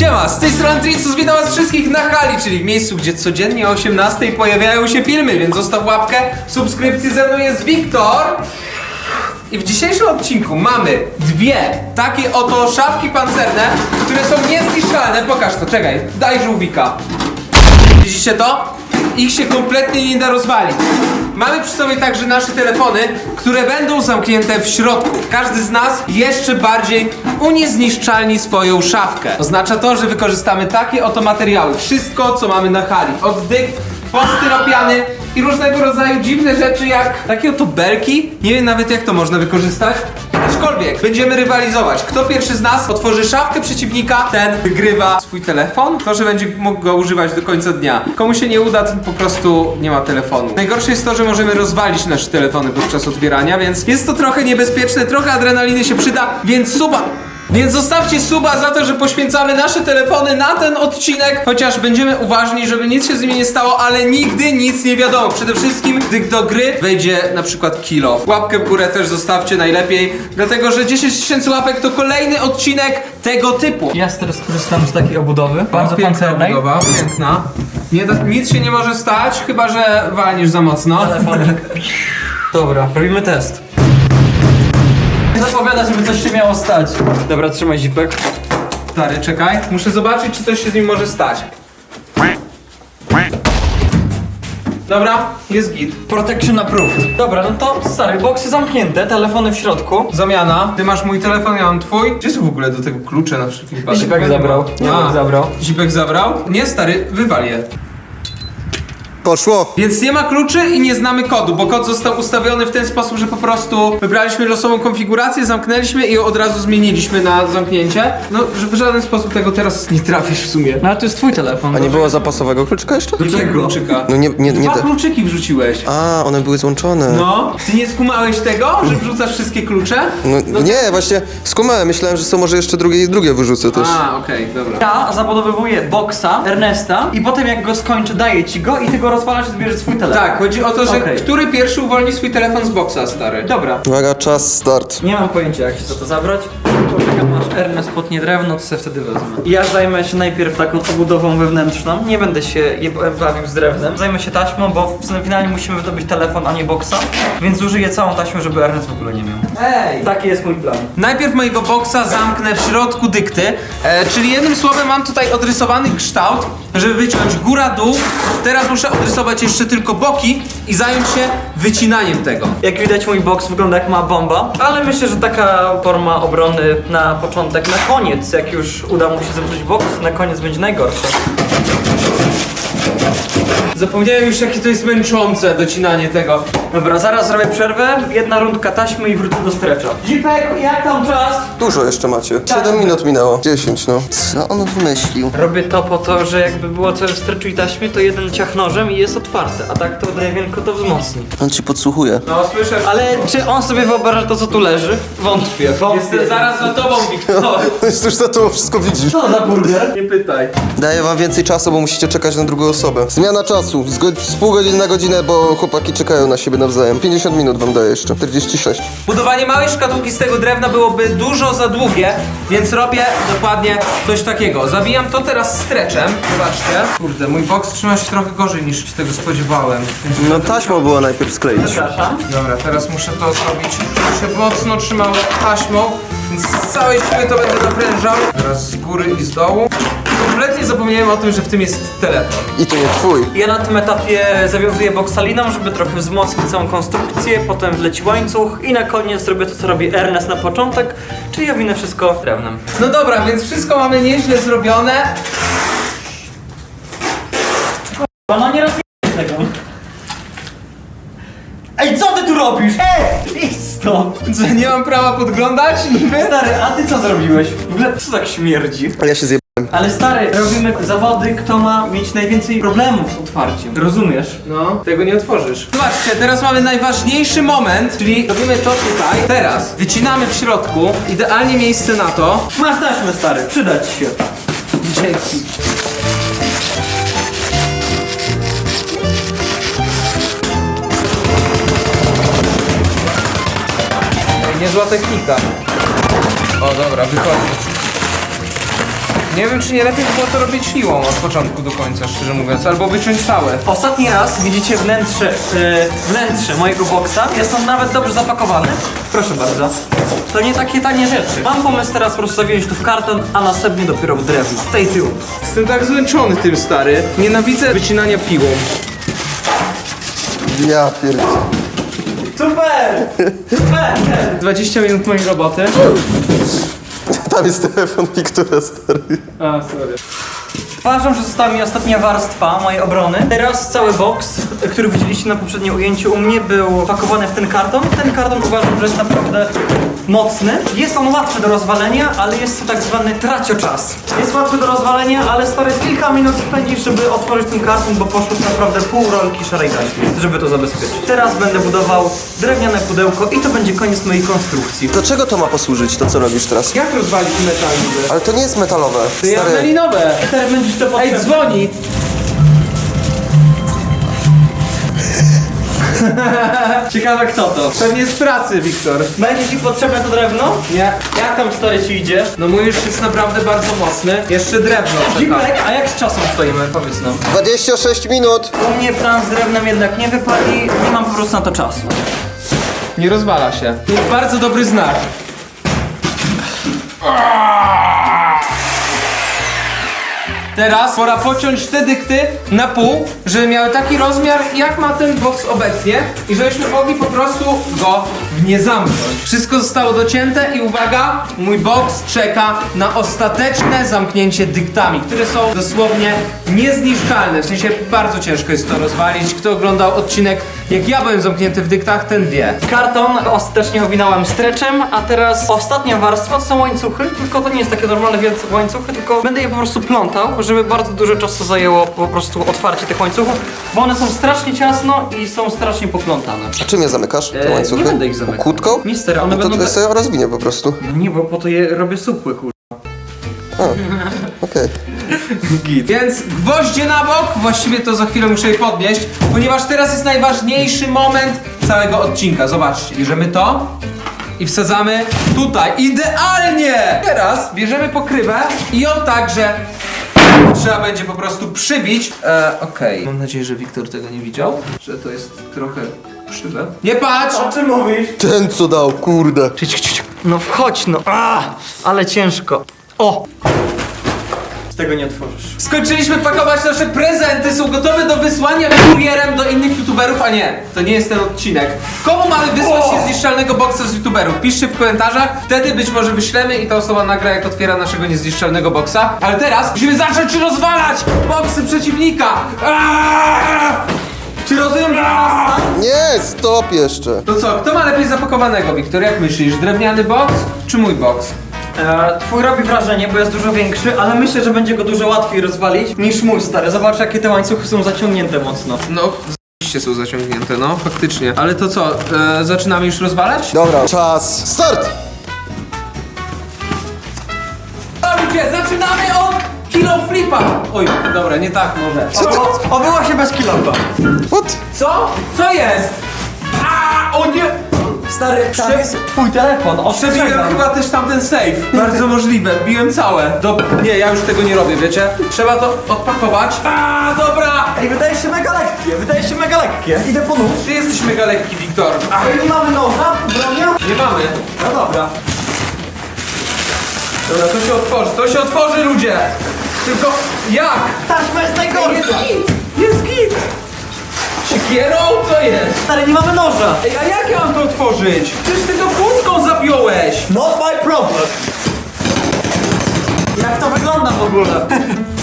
Siema, z tej strony Tricus, witam was wszystkich na hali, czyli w miejscu, gdzie codziennie o 18 pojawiają się filmy, więc zostaw łapkę, subskrypcję, ze mną jest Wiktor. I w dzisiejszym odcinku mamy dwie takie oto szafki pancerne, które są niezniszczalne. Pokaż to, czekaj, daj żółwika. Widzicie to? Ich się kompletnie nie da rozwalić. Mamy przy sobie także nasze telefony, które będą zamknięte w środku. Każdy z nas jeszcze bardziej uniezniszczalni swoją szafkę. Oznacza to, że wykorzystamy takie oto materiały. Wszystko, co mamy na hali. Od dykt, po styropiany i różnego rodzaju dziwne rzeczy jak takie oto belki. Nie wiem nawet jak to można wykorzystać. Aczkolwiek będziemy rywalizować. Kto pierwszy z nas otworzy szafkę przeciwnika, ten wygrywa swój telefon. To, że będzie mógł go używać do końca dnia. Komu się nie uda, ten po prostu nie ma telefonu. Najgorsze jest to, że możemy rozwalić nasze telefony podczas otwierania, więc jest to trochę niebezpieczne, trochę adrenaliny się przyda, więc suba. Więc zostawcie suba za to, że poświęcamy nasze telefony na ten odcinek, chociaż będziemy uważni, żeby nic się z nimi nie stało, ale nigdy nic nie wiadomo. Przede wszystkim, gdy do gry wejdzie na przykład kilo. Łapkę w górę też zostawcie najlepiej, dlatego że 10 tysięcy łapek to kolejny odcinek tego typu. Ja teraz korzystam z takiej obudowy, bardzo piękna pancernej. budowa, piękna. Nie da, nic się nie może stać, chyba że walniesz za mocno. Telefonik. Dobra, robimy test. Zapowiada, żeby coś się miało stać. Dobra, trzymaj zipek. Stary, czekaj, muszę zobaczyć, czy coś się z nim może stać. Dobra, jest git. Protection approved. Dobra, no to stary, boksy zamknięte, telefony w środku. Zamiana. Ty masz mój telefon, ja mam twój. Gdzie są w ogóle do tego klucze na wszelki wypadek? Zipek zabrał. Zipek zabrał. Zipek zabrał? Nie, stary, wywal je. Poszło. Więc nie ma kluczy i nie znamy kodu, bo kod został ustawiony w ten sposób, że po prostu wybraliśmy losową konfigurację, zamknęliśmy i od razu zmieniliśmy na zamknięcie. No, że w żaden sposób tego teraz nie trafisz w sumie. No ale to jest twój telefon. A nie było zapasowego kluczyka jeszcze? Jakiego kluczyka? No nie, nie, nie Dwa te... kluczyki wrzuciłeś. A, one były złączone. No, ty nie skumałeś tego, że wrzucasz wszystkie klucze? No, nie, właśnie skumałem, myślałem, że są może jeszcze drugie i drugie wyrzucę też. A, okej, dobra. Ja zabudowywuję boksa Ernesta i potem jak go skończę, daję ci go i ty go rozwalasz i zbierzesz swój telefon. Tak, chodzi o to, że Okej. który pierwszy uwolni swój telefon z boksa, stary. Dobra. Uwaga, czas, start. Nie mam pojęcia jak się za to zabrać. Poczekam aż Ernest potnie drewno, to sobie wtedy wezmę. Ja zajmę się najpierw taką obudową wewnętrzną. Nie będę się je bawił z drewnem. Zajmę się taśmą, bo w- finalnie musimy wydobyć telefon, a nie boksa. Więc użyję całą taśmę, żeby Ernest w ogóle nie miał. Ej! Taki jest mój plan. Najpierw mojego boksa zamknę w środku dykty, e, czyli jednym słowem mam tutaj odrysowany kształt, żeby wyciąć góra-dół. Teraz muszę odrysować jeszcze tylko boki i zająć się wycinaniem tego. Jak widać mój boks wygląda jak ma bomba, ale myślę, że taka forma obrony na początek, na koniec, jak już uda mu się zepsuć boks, na koniec będzie najgorsza. Zapomniałem już jakie to jest męczące docinanie tego. Dobra, zaraz zrobię przerwę, jedna rundka taśmy i wrócę do strecza. Zipek, jak tam czas? Dużo jeszcze macie. 7 minut minęło. 10, no. Co on wymyślił? Robię to po to, że jakby było co w streczu i taśmie, to jeden ciach nożem i jest otwarte, a tak to drewienko to wzmocni. On ci podsłuchuje. No słyszę, Ale czy on sobie wyobraża to, co tu leży? Wątpię, wątpię. jestem zaraz za tobą, Wiktor. Jest już za to wszystko widzisz. Co za burger? Nie pytaj. Daję wam więcej czasu, bo musicie czekać na drugą osobę. Zmiana czasu. Z, go- z pół godziny na godzinę, bo chłopaki czekają na siebie nawzajem. 50 minut wam daję jeszcze. 46. Budowanie małej szkatułki z tego drewna byłoby dużo za długie, więc robię dokładnie coś takiego. Zabijam to teraz streczem. Zobaczcie. Kurde, mój boks trzyma się trochę gorzej niż się tego spodziewałem. No taśmą było najpierw skleić. Przepraszam. Dobra, teraz muszę to zrobić, żeby się mocno trzymało taśmą, więc z całej siły to będę naprężał. Teraz z góry i z dołu. Kompletnie zapomniałem o tym, że w tym jest telefon. I to nie twój. Ja na tym etapie zawiązuję boksaliną, żeby trochę wzmocnić całą konstrukcję, potem wleci łańcuch i na koniec robię to, co robi Ernest na początek, czyli ja winę wszystko drewnem. No dobra, więc wszystko mamy nieźle zrobione. No nie rozumiem tego. Ej, co ty tu robisz? Ej, idź stąd! Co, nie mam prawa podglądać niby? Stary, a ty co zrobiłeś? W ogóle co tak śmierdzi? A ja się. Ale stary, robimy zawody, kto ma mieć najwięcej problemów z otwarciem. Rozumiesz? No, tego nie otworzysz. Zobaczcie, teraz mamy najważniejszy moment, czyli robimy to tutaj. Teraz wycinamy w środku, idealnie miejsce na to. Masz taśmę, stary, przydać się. Dzięki. Niezła technika. O, dobra, wychodzi. Nie wiem, czy nie lepiej było to robić siłą od początku do końca, szczerze mówiąc, albo wyciąć całe. Ostatni raz widzicie wnętrze, e, wnętrze mojego boksa. Jest on nawet dobrze zapakowany. Proszę bardzo. To nie takie tanie rzeczy. Mam pomysł teraz po prostu zawieźć to w karton, a następnie dopiero w drewno. Tej tyłu. Jestem tak zmęczony tym, stary. Nienawidzę wycinania piłą. Ja pierdolę. Super! Super! 20 minut mojej roboty. Tam jest telefon Wiktora, stary. A, sorry. Uważam, że została mi ostatnia warstwa mojej obrony. Teraz cały boks, który widzieliście na poprzednim ujęciu u mnie, był pakowany w ten karton. Ten karton uważam, że jest naprawdę mocny. Jest on łatwy do rozwalenia, ale jest to tak zwany tracioczas. Jest łatwy do rozwalenia, ale stary kilka minut spędzisz, żeby otworzyć ten karton, bo poszło naprawdę pół rolki szarej taśmy, żeby to zabezpieczyć. Teraz będę budował drewniane pudełko i to będzie koniec mojej konstrukcji. Do czego to ma posłużyć, to co robisz teraz? Jak rozwalić metal niby? Ale to nie jest metalowe, To ja stary. melinowe. Będziesz to Ej, potrzebne. dzwoni! Ciekawe kto to. Pewnie z pracy, Wiktor. Będzie ci potrzebne to drewno? Nie. Jak tam stary ci idzie? No mój już jest naprawdę bardzo mocny. Jeszcze drewno czeka. A jak z czasem stoimy? Powiedz nam. 26 minut. U mnie plan z drewnem jednak nie wypali, nie mam po prostu na to czasu. Nie rozwala się. To jest bardzo dobry znak. Teraz pora pociąć te dykty na pół, żeby miały taki rozmiar, jak ma ten box obecnie i żebyśmy mogli po prostu go w nie zamknąć. Wszystko zostało docięte i uwaga, mój box czeka na ostateczne zamknięcie dyktami, które są dosłownie niezniszczalne. W sensie bardzo ciężko jest to rozwalić. Kto oglądał odcinek, jak ja byłem zamknięty w dyktach, ten wie. Karton ostatecznie owinąłem streczem, a teraz ostatnia warstwa to są łańcuchy, tylko to nie jest takie normalne wielce łańcuchy, tylko będę je po prostu plątał, żeby bardzo dużo czasu zajęło po prostu otwarcie tych łańcuchów, bo one są strasznie ciasno i są strasznie poplątane. A czym je zamykasz, te E, łańcuchy? nie będę ich zamykał. Kłódką? Mister, one No to będą to tak- sobie rozwinie po prostu. Nie, bo po to je robię supły, kur... Okej. Więc gwoździe na bok, właściwie to za chwilę muszę je podnieść, ponieważ teraz jest najważniejszy moment całego odcinka. Zobaczcie, bierzemy to i wsadzamy tutaj, idealnie! Teraz bierzemy pokrywę i ją także trzeba będzie po prostu przybić. E, Okej. Mam nadzieję, że Wiktor tego nie widział, że to jest trochę krzywe. Nie patrz! czym mówisz? Ten co dał, kurde. No wchodź no, a, ale ciężko. O! Z tego nie otworzysz. Skończyliśmy pakować nasze prezenty, są gotowe do wysłania kurierem do innych youtuberów, a nie, to nie jest ten odcinek. Komu mamy wysłać O! niezniszczalnego boxa z youtuberów? Piszcie w komentarzach, wtedy być może wyślemy i ta osoba nagra jak otwiera naszego niezniszczalnego boxa. Ale teraz musimy zacząć rozwalać boxy przeciwnika! Aaaa! Czy rozumiem, że nas tak? Nie, stop jeszcze. To co, kto ma lepiej zapakowanego, Wiktor? Jak myślisz, drewniany box czy mój box? E, twój robi wrażenie, bo jest dużo większy, ale myślę, że będzie go dużo łatwiej rozwalić niż mój stary. Zobacz jakie te łańcuchy są zaciągnięte mocno. No, z***ście są zaciągnięte, no, faktycznie. Ale to co, e, zaczynamy już rozwalać? Dobra, czas. Start! Ludzie, zaczynamy od kilo flipa! Oj, dobra, nie tak może. Co ty? O, obyło się bez kilofa. What? Co? Co jest? A, o nie! Stary, tam jest twój telefon, Przebiłem chyba też tamten safe. Bardzo możliwe, biłem całe. Dobra, nie, ja już tego nie robię, wiecie? Trzeba to odpakować. A, dobra! Ej, wydaje się mega lekkie, wydaje się mega lekkie. Idę po nóż. Ty jesteś mega lekki, Wiktor. A, Ej, nie mamy noża, bronia? nie mamy. No dobra. Dobra, to się otworzy, to się otworzy, ludzie! Tylko jak? Taśma jest najgorsza. Jest git! Jest git! Siekierą? Co jest? Stary, nie mamy noża. Ej, a jak ja mam to otworzyć? Przecież ty to kłódką zapiąłeś! Not my problem. Jak to wygląda w ogóle?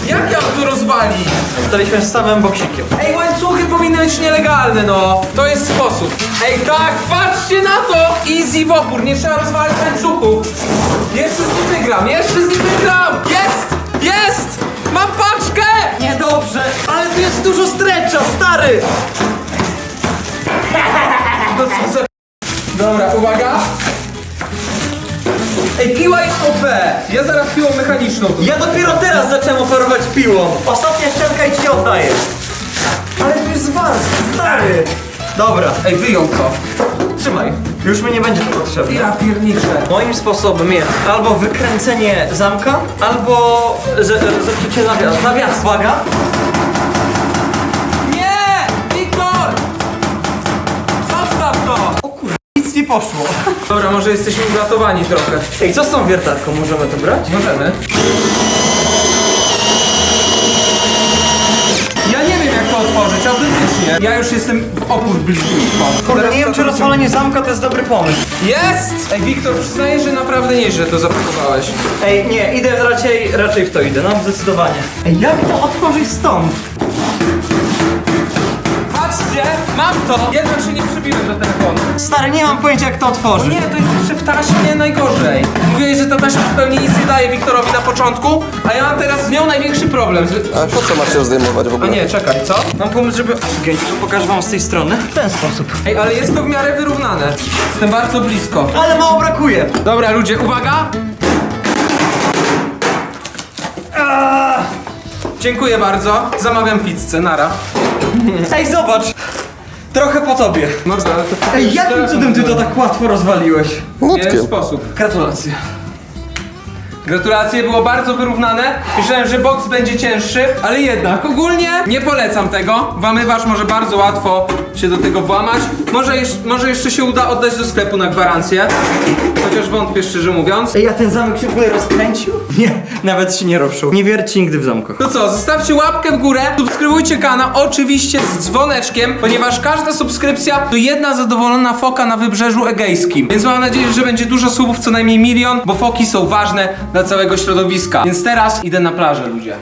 Jak ja mam to rozwalić? Staliśmy z samym boksikiem. Ej, łańcuchy powinny być nielegalne, no! To jest sposób. Ej, tak, patrzcie na to! Easy w opór, nie trzeba rozwalać łańcuchów. Jeszcze z nim wygram, jeszcze z nim wygram! Jest! Jest! Niedobrze, ale tu jest dużo strecza, stary! No co za... Dobra, uwaga! Ej, piła jest OP! Ja zaraz piłą mechaniczną. Ja dopiero teraz zacząłem operować piłą. Ostatnia ścianka i ci oddaję. Ale tu jest warstw, stary! Dobra, Ej, wyjął to. trzymaj. Już mi nie będzie to potrzebne. Ja pierniczę. Moim sposobem jest albo wykręcenie zamka, albo z- zepsucie zawias. Zawias, uwaga! Nie! Wiktor! Zostaw to! O kurde, nic nie poszło. Dobra, może jesteśmy uratowani trochę. Ej, co z tą wiertarką? Możemy to brać? Możemy. Ja nie wiem jak to otworzyć, autentycznie. Ja już jestem w opór bliźniutko. Kurde, nie wiem, czy rozwalenie zamka to jest dobry pomysł. Jest! Ej, Wiktor, przyznaję, że naprawdę nieźle to zapakowałeś. Ej, nie, idę raczej, raczej w to idę, no zdecydowanie. Ej, jak to otworzyć stąd? Patrzcie, mam to! Jednak się nie przybiłem do telefonu. Stary, nie mam pojęcia jak to otworzyć. nie, to jest jeszcze w taśmie najgorzej. Mówiłeś, że ta taśma zupełnie nic nie daje Wiktorowi na początku, a ja mam teraz z nią największy problem. Z- A po co masz ją zdejmować w A ogóle? nie, czekaj, co? Mam pomysł, żeby... Okej, to pokażę wam z tej strony. W ten sposób. Ej, ale jest to w miarę wyrównane. Jestem bardzo blisko. Ale mało brakuje. Dobra, ludzie, uwaga! Dziękuję bardzo. Zamawiam pizzę, nara. Ej, zobacz! Trochę po tobie. Można, ale to... Ej, jakim cudem ty to tak łatwo rozwaliłeś? Młotkiem. sposób. Gratulacje. Gratulacje, było bardzo wyrównane. Myślałem, że boks będzie cięższy, ale jednak ogólnie nie polecam tego. Wamywacz może bardzo łatwo się do tego włamać. Może, jeż- może jeszcze się uda oddać do sklepu na gwarancję. Chociaż wątpię szczerze mówiąc. Ej, a ten zamek się w ogóle rozkręcił? Nie, nawet się nie ruszył. Nie wierci nigdy w zamkach. To co, zostawcie łapkę w górę, subskrybujcie kanał, oczywiście z dzwoneczkiem, ponieważ każda subskrypcja to jedna zadowolona foka na wybrzeżu egejskim. Więc mam nadzieję, że będzie dużo subów, co najmniej milion, bo foki są ważne dla całego środowiska. Więc teraz idę na plażę, ludzie.